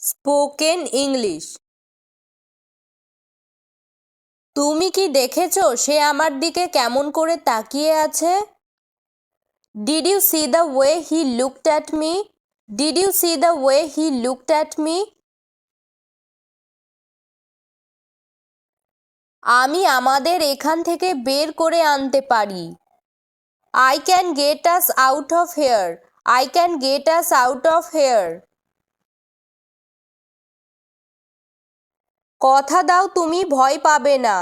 Spoken English. তুমি কি দেখেছ সে আমার দিকে কেমন করে তাকিয়ে আছে? Did you see the way he looked at me did you see the way he looked at me আমি আমাদের এখান থেকে বের করে আনতে পারি। I can get us out of here I can get us out of here কথা দাও, তুমি ভয় পাবে না।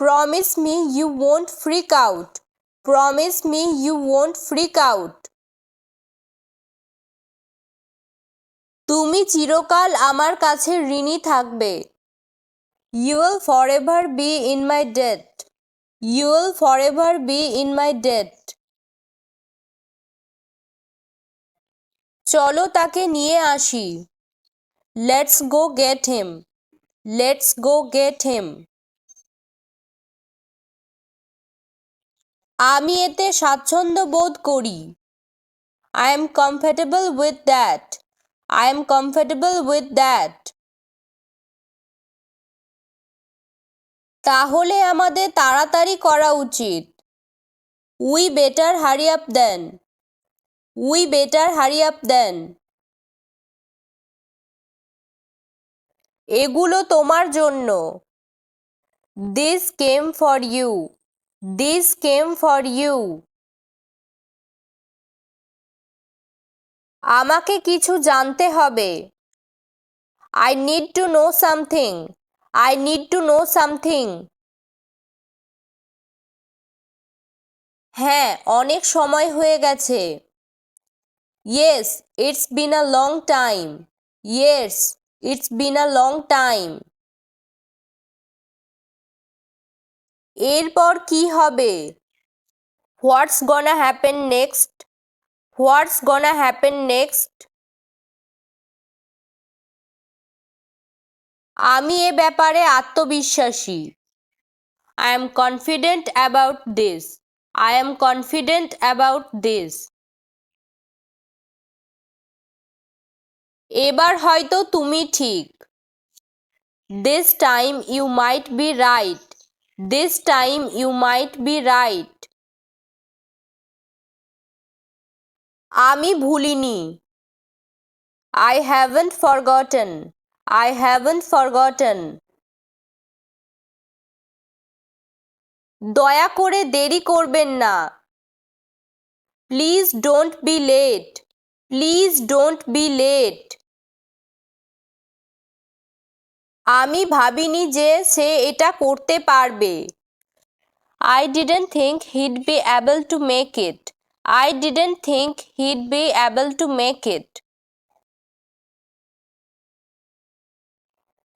Promise me you won't freak out promise me you won't freak out তুমি চিরকাল আমার কাছে ঋণী থাকবে। You will forever be in my debt you will forever be in my debt চলো তাকে নিয়ে আসি। Let's go get him let's go get him আমি এতে স্বাচ্ছন্দ্য বোধ করি। I am comfortable with that I am comfortable with that তাহলে আমাদের তাড়াতাড়ি করা উচিত। We better hurry up then we better hurry up then এগুলো তোমার জন্য। This came for you this came for you আমাকে কিছু জানতে হবে। I need to know something I need to know something হ্যাঁ অনেক সময় হয়ে গেছে। Yes it's been a long time yes it's been a long time এরপর কি হবে? What's gonna happen next what's gonna happen next আমি এ ব্যাপারে আত্মবিশ্বাসী। I am confident about this I am confident about this এবার হয়তো তুমি ঠিক। This time you might be right this time you might be right আমি ভুলিনি। I haven't forgotten I haven't forgotten দয়া করে দেরি করবেন না। Please don't be late please don't be late আমি ভাবিনি যে সে এটা করতে পারবে। I didn't think he'd be able to make it I didn't think he'd be able to make it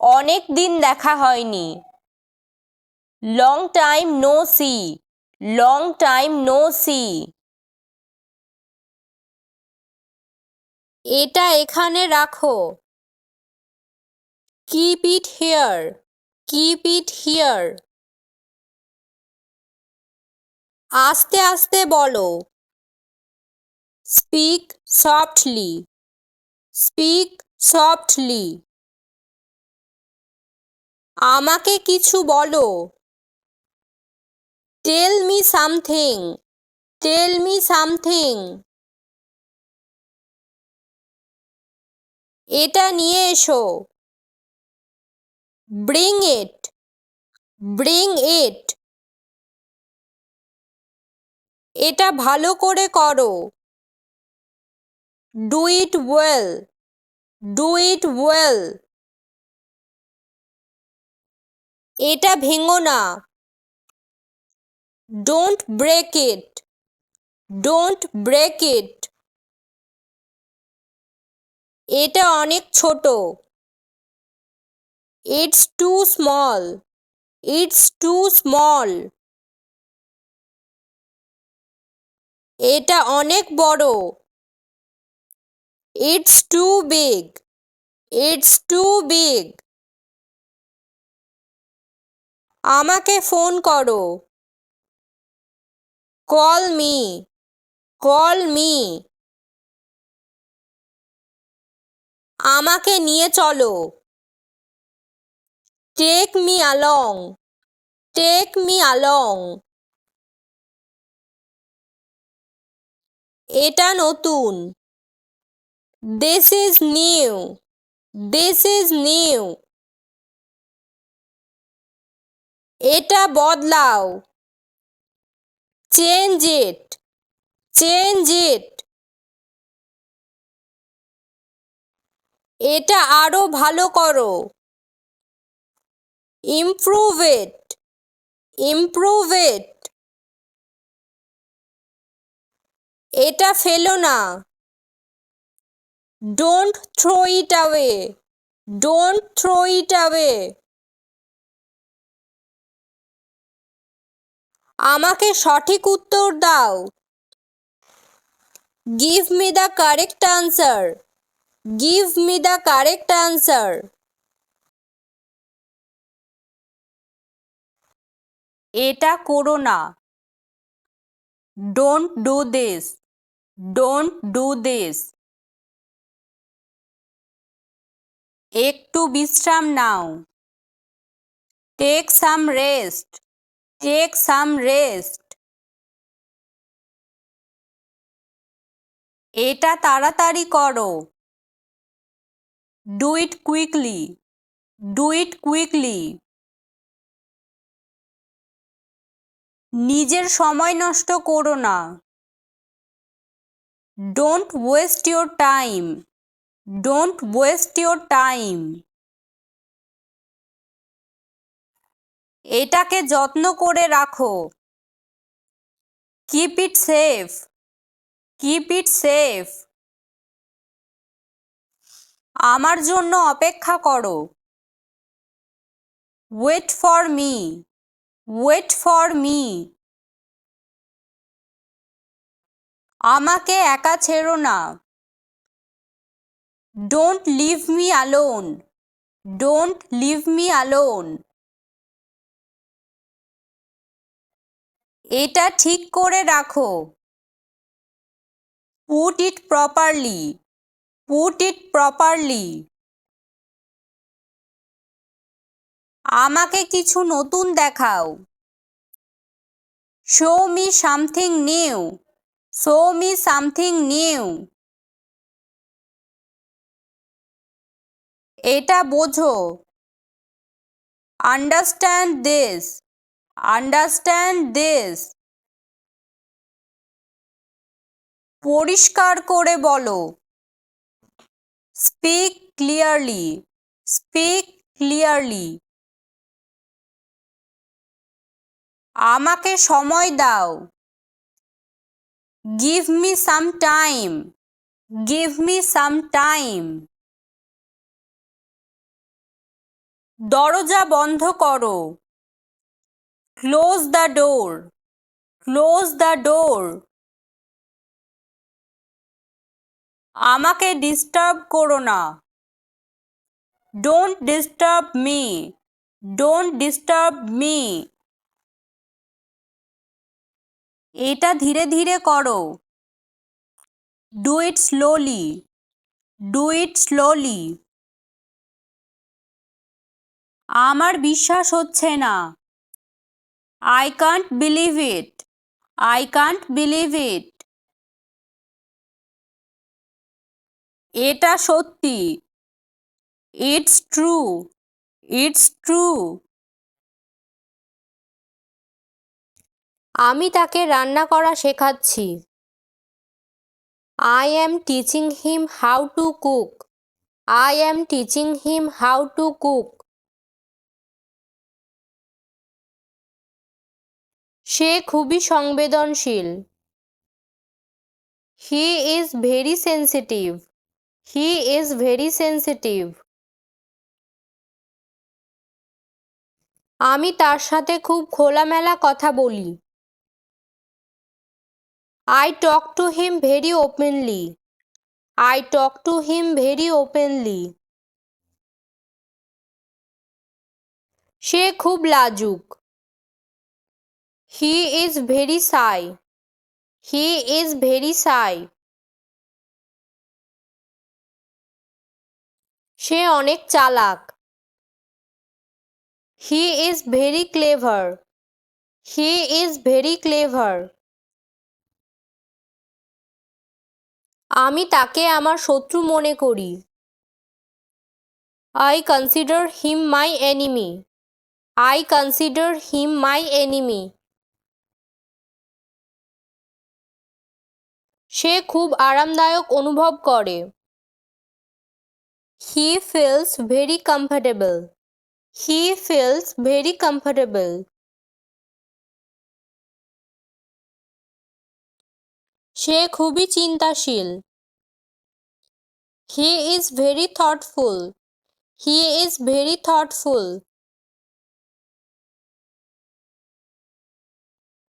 অনেক দিন দেখা হয়নি। Long time no see long time no see এটা এখানে রাখো। Keep it here keep it here আস্তে আস্তে বলো। স্পিক সফটলি স্পিক সফটলি আমাকে কিছু বলো। Tell me something tell me something এটা নিয়ে এসো। ব্রিং ইট ব্রিং ইট এটা ভালো করে করো। Do it well do it well এটা ভেঙো না। Don't break it don't break it এটা অনেক ছোট। It's too small it's too small এটা অনেক বড়। It's too big it's too big আমাকে ফোন করো। কল মি কল মি আমাকে নিয়ে চলো। Take me along take me along এটা নতুন। This is new this is new এটা বদলাও। চেঞ্জ ইট চেঞ্জ ইট এটা আরও ভালো করো। ইমপ্রুভ ইট ইমপ্রুভ ইট এটা ফেলো না। Don't throw it away don't throw it away আমাকে সঠিক উত্তর দাও। Give me the correct answer give me the correct answer এটা করো না। Don't do this don't do this একটু বিশ্রাম নাও। Take some rest take some rest এটা তাড়াতাড়ি করো। Do it quickly do it quickly নিজের সময় নষ্ট করো না। Don't waste your time don't waste your time এটাকে যত্ন করে রাখো। Keep it safe keep it safe আমার জন্য অপেক্ষা করো। Wait for me wait for me আমাকে একা ছেড়ো না। Don't leave me alone don't leave me alone এটা ঠিক করে রাখো। Put it properly put it properly আমাকে কিছু নতুন দেখাও। Show me something new show me something new এটা বোঝো। আন্ডারস্ট্যান্ড দিস আন্ডারস্ট্যান্ড দিস পরিষ্কার করে বলো। স্পিক ক্লিয়ারলি স্পিক ক্লিয়ারলি আমাকে সময় দাও। Give me some time give me some time দরজা বন্ধ করো। Close the door close the door আমাকে ডিস্টার্ব করো না। Don't disturb me don't disturb me এটা ধীরে ধীরে করো। Do it slowly do it slowly আমার বিশ্বাস হচ্ছে না। I can't believe it I can't believe it এটা সত্যি। ইটস ট্রু ইটস ট্রু আমি তাকে রান্না করা শেখাচ্ছি। I am teaching him how to cook I am teaching him how to cook সে খুবই সংবেদনশীল। He is very sensitive he is very sensitive আমি তার সাথে খুব খোলামেলা কথা বলি। I talk to him very openly I talk to him very openly সে খুব লাজুক। হি is very Sai he is very সাই সে অনেক চালাক। He is very clever he is very clever আমি তাকে আমার শত্রু মনে করি। I consider him my enemy I consider him my enemy সে খুব আরামদায়ক অনুভব করে। He feels very comfortable he feels very comfortable সে খুবই চিন্তাশীল। He is very thoughtful he is very thoughtful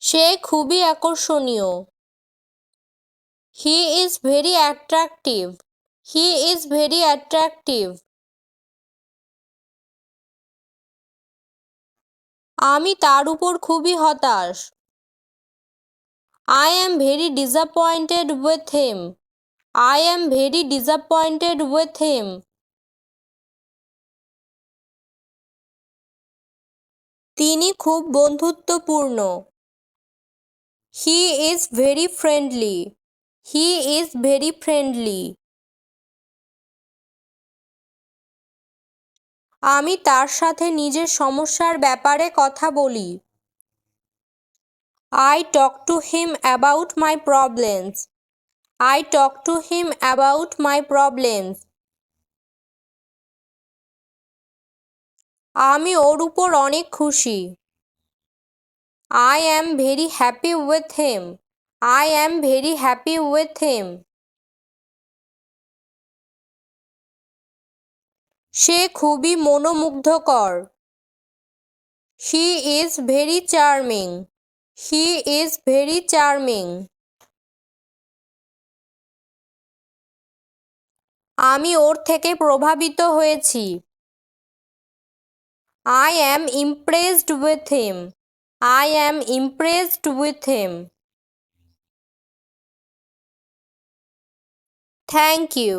সে খুবই আকর্ষণীয়। He is very attractive he is very attractive আমি তার উপর খুবই হতাশ। I am very disappointed with him I am very disappointed with him তিনি খুব বন্ধুত্বপূর্ণ। He is very friendly he is very friendly আমি তার সাথে নিজের সমস্যার ব্যাপারে কথা বলি। I talk to him about my problems I talk to him about my problems আমি ওর উপর অনেক খুশি। I am very happy with him I am very happy with him সে খুবই মনোমুগ্ধকর। He is very charming he is very charming আমি ওর থেকে প্রভাবিত হয়েছি। I am impressed with him I am impressed with him thank you